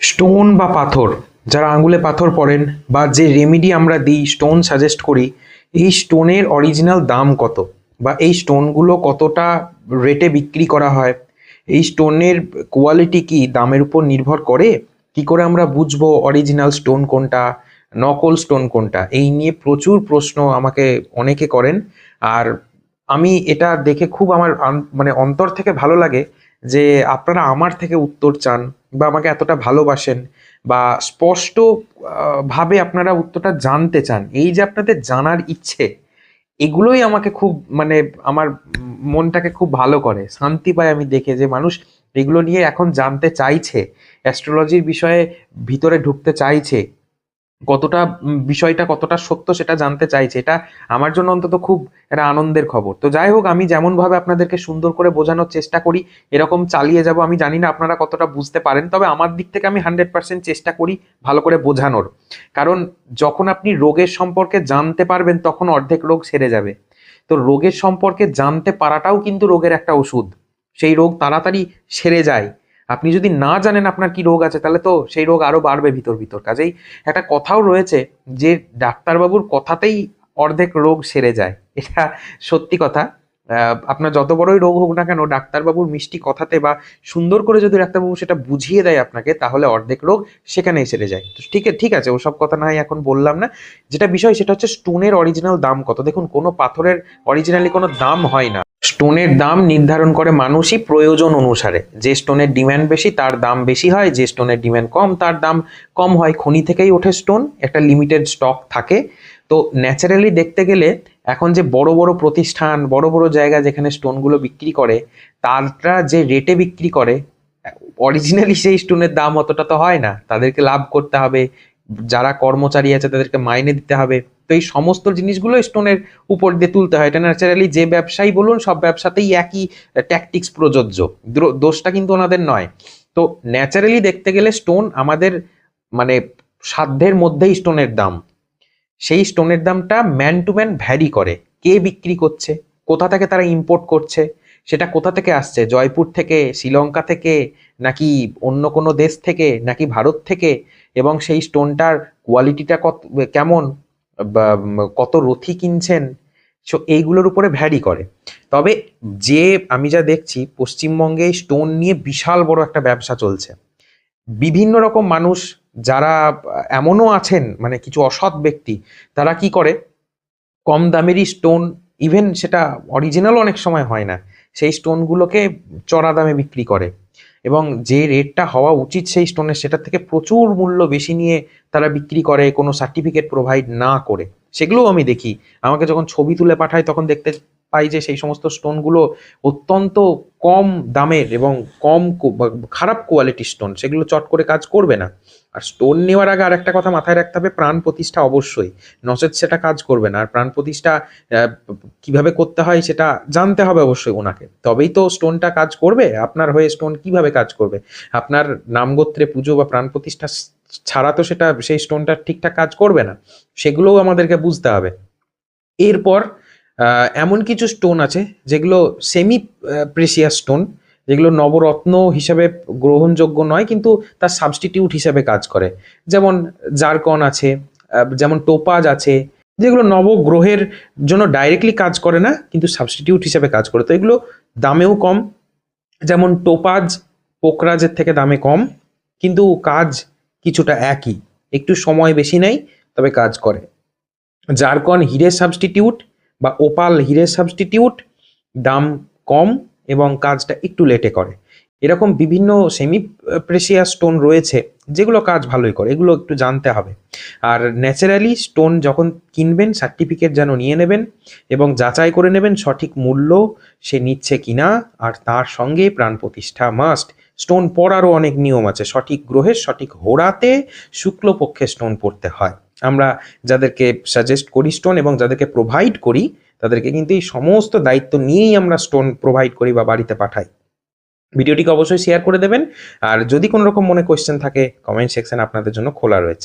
Stone বা পাথর, যারা আঙুলে পাথর পড়েন বা যে রেমিডি আমরা দিই স্টোন সাজেস্ট করি, এই স্টোনের অরিজিনাল দাম কত? বা এই স্টোনগুলো কতটা রেটে বিক্রি করা হয়? এই স্টোনের কোয়ালিটি কি দামের উপর নির্ভর করে? কি করে আমরা বুঝব অরিজিনাল স্টোন কোনটা নকল স্টোন কোনটা? এই নিয়ে প্রচুর প্রশ্ন আমাকে অনেকে করেন। আর আমি এটা দেখে খুব আমার মানে অন্তর থেকে ভালো লাগে যে আপনারা আমার থেকে উত্তর চান বা আমাকে এতটা ভালোবাসেন বা স্পষ্ট ভাবে আপনারা উত্তরটা জানতে চান, এই যে আপনাদের জানার ইচ্ছে, এগুলোই আমাকে খুব মানে আমার মনটাকে খুব ভালো করে। শান্তি পায় আমি দেখে যে মানুষ এগুলো নিয়ে এখন জানতে চাইছে অ্যাস্ট্রোলজির বিষয়ে ভিতরে ঢুকতে চাইছে। কতটা বিষয়টা কতটা সত্য সেটা জানতে চাইছে। এটা আমার জন্য অন্তত খুব একটা আনন্দের খবর। তো যাই হোক, আমি যেমনভাবে আপনাদেরকে সুন্দর করে বোঝানোর চেষ্টা করি, এরকম চালিয়ে যাব, আমি জানি না আপনারা কতটা বুঝতে পারেন, তবে আমার দিক থেকে আমি হান্ড্রেড পার্সেন্ট চেষ্টা করি ভালো করে বোঝানোর। কারণ যখন আপনি রোগের সম্পর্কে জানতে পারবেন, তখন অর্ধেক রোগ সেরে যাবে। তো রোগের সম্পর্কে জানতে পারাটাও কিন্তু রোগের একটা ওষুধ। সেই রোগ তাড়াতাড়ি সেরে যায়। আপনি যদি না জানেন আপনার কি রোগ আছে, তাহলে তো সেই রোগ আরও বাড়বে ভিতর ভিতর। কাজেই একটা কথাও রয়েছে যে ডাক্তারবাবুর কথাতেই অর্ধেক রোগ সেরে যায়। এটা সত্যি কথা। আপনার যত বড়ই রোগ হোক না কেন, ডাক্তারবাবুর মিষ্টি কথাতে বা সুন্দর করে যদি ডাক্তারবাবু সেটা বুঝিয়ে দেয় আপনাকে, তাহলে অর্ধেক রোগ সেখানেই সেরে যায়। তো ঠিক ঠিক আছে, ওসব কথা না এখন বললাম না। যেটা বিষয় সেটা হচ্ছে স্টোনের অরিজিনাল দাম কত। দেখুন, কোনো পাথরের অরিজিনালি কোনো দাম হয় না। স্টোনের দাম নির্ধারণ করে মানুষই প্রয়োজন অনুসারে। যে স্টোনের ডিম্যান্ড বেশি, তার দাম বেশি হয়। যে স্টোনের ডিম্যান্ড কম, তার দাম কম হয়। খনি থেকেই ওঠে স্টোন। একটা লিমিটেড স্টক থাকে। তো ন্যাচারালি দেখতে গেলে এখন যে বড় বড় প্রতিষ্ঠান, বড় বড় জায়গা যেখানে স্টোনগুলো বিক্রি করে তারা যে রেটে বিক্রি করে অরিজিনালি সেই স্টোনের দাম অতটা তো হয় না। তাদেরকে লাভ করতে হবে। যারা কর্মচারী আছে তাদেরকে মাইনে দিতে হবে। তো এই সমস্ত জিনিসগুলো স্টোনের উপর দিয়ে তুলতে হয়। এটা ন্যাচারালি যে ব্যবসায়ী বলুন, সব ব্যবসাতেই একই ট্যাকটিক্স প্রযোজ্য। দোষটা কিন্তু ওনাদের নয়। তো ন্যাচারালি দেখতে গেলে স্টোন আমাদের মানে সাধ্যের মধ্যেই স্টোনের দাম। সেই স্টোনের দামটা ম্যান টু ম্যান ভ্যারি করে। কে বিক্রি করছে? কোথা থেকে তারা ইম্পোর্ট করছে? সেটা কোথা থেকে আসছে? জয়পুর থেকে, শ্রীলঙ্কা থেকে, নাকি অন্য কোনো দেশ থেকে, নাকি ভারত থেকে? এবং সেই স্টোনটার কোয়ালিটিটা কত, কেমন কত রথি কিনছেন, সো এইগুলোর উপরে ভ্যারি করে। তবে যে আমি যা দেখছি, পশ্চিমবঙ্গে স্টোন নিয়ে বিশাল বড় একটা ব্যবসা চলছে। বিভিন্ন রকম মানুষ যারা এমনও আছেন মানে কিছু অসৎ ব্যক্তি, তারা কি করে? কম দামেরই স্টোন, ইভেন সেটা অরিজিনাল অনেক সময় হয় না, সেই স্টোনগুলোকে চড়া দামে বিক্রি করে। এবং যে রেটটা হওয়া উচিত সেই স্টোনের সেটার থেকে প্রচুর মূল্য বেশি নিয়ে তারা বিক্রি করে, কোনো সার্টিফিকেট প্রোভাইড না করে। সেগুলোও আমি দেখি। আমাকে যখন ছবি তুলে পাঠায়, তখন দেখতে পাই যে সেই সমস্ত স্টোনগুলো অত্যন্ত কম দামের এবং কম খারাপ কোয়ালিটির স্টোন, সেগুলো চট করে কাজ করবে না। আর স্টোন নেওয়ার আগে আর একটা কথা মাথায় রাখতে হবে, প্রাণ প্রতিষ্ঠা অবশ্যই। নচেত সেটা কাজ করবে না, আর প্রাণ প্রতিষ্ঠা কীভাবে করতে হয় সেটা জানতে হবে অবশ্যই ওনাকে। তবেই তো স্টোনটা কাজ করবে, আপনার হয়ে স্টোন কীভাবে কাজ করবে? আপনার নামগোত্রে পুজো বা প্রাণ প্রতিষ্ঠা ছাড়া তো সেটা, সেই স্টোনটা ঠিকঠাক কাজ করবে না। সেগুলোও আমাদেরকে বুঝতে হবে। এরপর এমন কিছু স্টোন আছে যেগুলো সেমি প্রেসিয়াস স্টোন যেগুলো নবরত্ন হিসাবে গ্রহণযোগ্য নয়, কিন্তু তার সাবস্টিটিউট হিসাবে কাজ করে। যেমন জারকন আছে যেমন টোপাজ আছে, যেগুলো নবগ্রহের জন্য ডাইরেক্টলি কাজ করে না, কিন্তু সাবস্টিটিউট হিসাবে কাজ করে। তো এগুলো দামেও কম, যেমন টোপাজ পোকরাজের থেকে দামে কম, কিন্তু কাজ কিছুটা একই। একটু সময় বেশি নেয়, তবে কাজ করে। জারকন হিরে সাবস্টিটিউট বা ওপাল হিরে সাবস্টিটিউট দাম কম এবং কাজটা একটু লেটে করে। এরকম বিভিন্ন সেমি প্রেসিয়াস স্টোন রয়েছে, যেগুলো কাজ ভালোই করে, এগুলো একটু জানতে হবে। আর ন্যাচারালি স্টোন যখন কিনবেন সার্টিফিকেট যেন নিয়ে নেবেন এবং যাচাই করে নেবেন সঠিক মূল্য, সে নিচ্ছে কিনা, আর তার সঙ্গে প্রাণ প্রতিষ্ঠা মাস্ট স্টোন পড়ারও অনেক নিয়ম আছে, সঠিক গ্রহের সঠিক হোরাতে শুক্লপক্ষে স্টোন পড়তে হয়। আমরা যাদেরকে সাজেস্ট করি স্টোন এবং যাদেরকে প্রোভাইড করি, তাদেরকে কিন্তু এই সমস্ত দায়িত্ব নিয়েই আমরা স্টোন প্রোভাইড করি বা বাড়িতে পাঠাই। ভিডিওটিকে অবশ্যই শেয়ার করে দেবেন। আর যদি কোনো রকম মনে কোয়েশ্চেন থাকে কমেন্ট সেকশন আপনাদের জন্য খোলা রয়েছে।